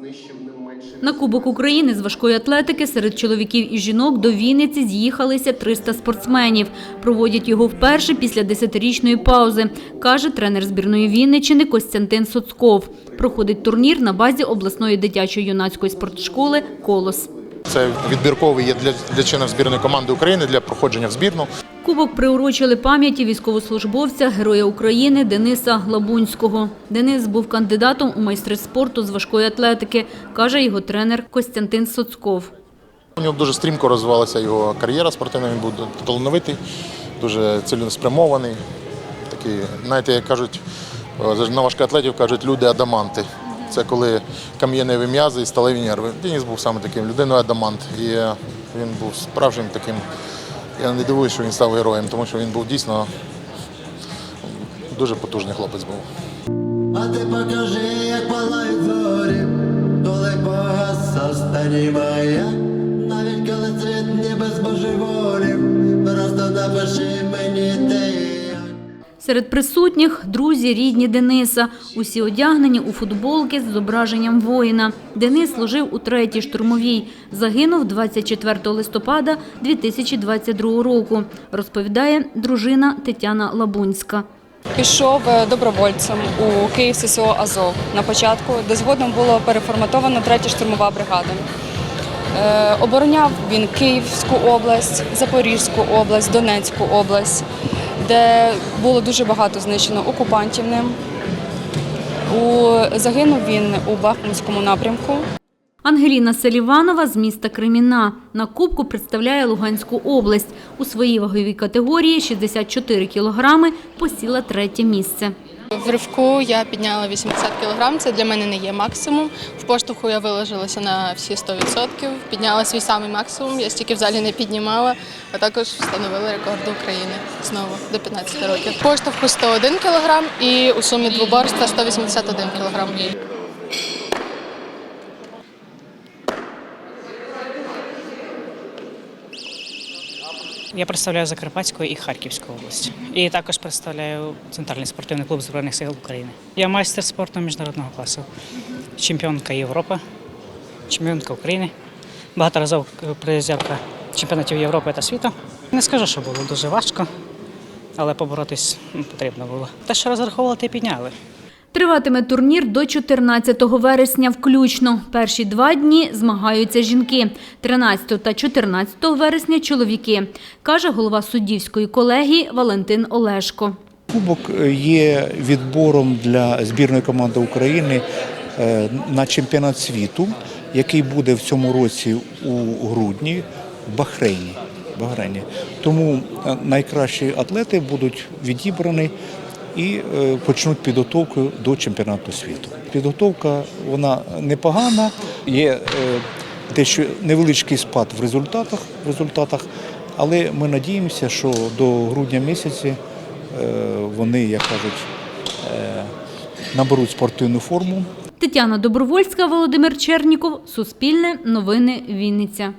знищив не менше. На Кубок України з важкої атлетики серед чоловіків і жінок до Вінниці з'їхалися 300 спортсменів. Проводять його вперше після 10-річної паузи, каже тренер збірної Вінниччини Костянтин Соцков. Проходить турнір на базі обласної дитячої юнацької спортшколи «Колос». Це відбірковий є для, для членів збірної команди України для проходження в збірну. Кубок приурочили пам'яті військовослужбовця, героя України Дениса Глабунського. Денис був кандидатом у майстри спорту з важкої атлетики, каже його тренер Костянтин Соцков. У нього дуже стрімко розвивалася його кар'єра спортивна. Він був талановитий, дуже цілеспрямований. Такий, знаєте, як кажуть, е, на важкоатлетів кажуть люди адаманти. Це коли кам'яневі м'язи і сталеві нерви. Деніс був саме таким людиною адамант. І е, він був справжнім таким. Я не дивуюся, що він став героєм, тому що він був дійсно дуже потужний хлопець був. А ти покажи, як палають зорі, коли погаса останній маяк, Серед присутніх – друзі, рідні Дениса. Усі одягнені у футболки з зображенням воїна. Денис служив у третій штурмовій. Загинув 24 листопада 2022 року, розповідає дружина Тетяна Лабунська. Пішов е, добровольцем у Київ ССО Азов на початку, де згодом було переформатовано третя штурмова бригада. Е, Обороняв він Київську область, Запорізьку область, Донецьку область, де було дуже багато знищено окупантів ним. У, загинув він у Бахмутському напрямку. Ангеліна Селіванова з міста Креміна. На Кубку представляє Луганську область. У своїй ваговій категорії 64 кілограми посіла третє місце. В ривку я підняла 80 кг, це для мене не є максимум. В поштовху я виложилася на всі 100%, підняла свій самий максимум, я стільки в залі не піднімала, а також встановила рекорд України знову до 15 років. В поштовху 101 кг і у сумі двоборства 181 кг. Я представляю Закарпатську і Харківську область. І також представляю Центральний спортивний клуб Збройних сил України. Я майстер спорту міжнародного класу, чемпіонка Європи, чемпіонка України, багаторазова призерка чемпіонатів Європи та світу. Не скажу, що було дуже важко, але поборотись потрібно було. Те, що розраховували, те підняли. Триватиме турнір до 14 вересня включно. Перші два дні змагаються жінки. 13 та 14 вересня – чоловіки, каже голова суддівської колегії Валентин Олешко. Кубок є відбором для збірної команди України е, на чемпіонат світу, який буде в цьому році у грудні в Бахрейні. Бахрейні. Тому е, найкращі атлети будуть відібрані і е, почнуть підготовку до чемпіонату світу. Підготовка вона непогана, є е, дещо невеличкий спад в результатах, в результатах, але ми надіємося, що до грудня місяці е, вони, як кажуть, наберуть спортивну форму. Тетяна Добровольська, Володимир Черніков. Суспільне. Новини. Вінниця.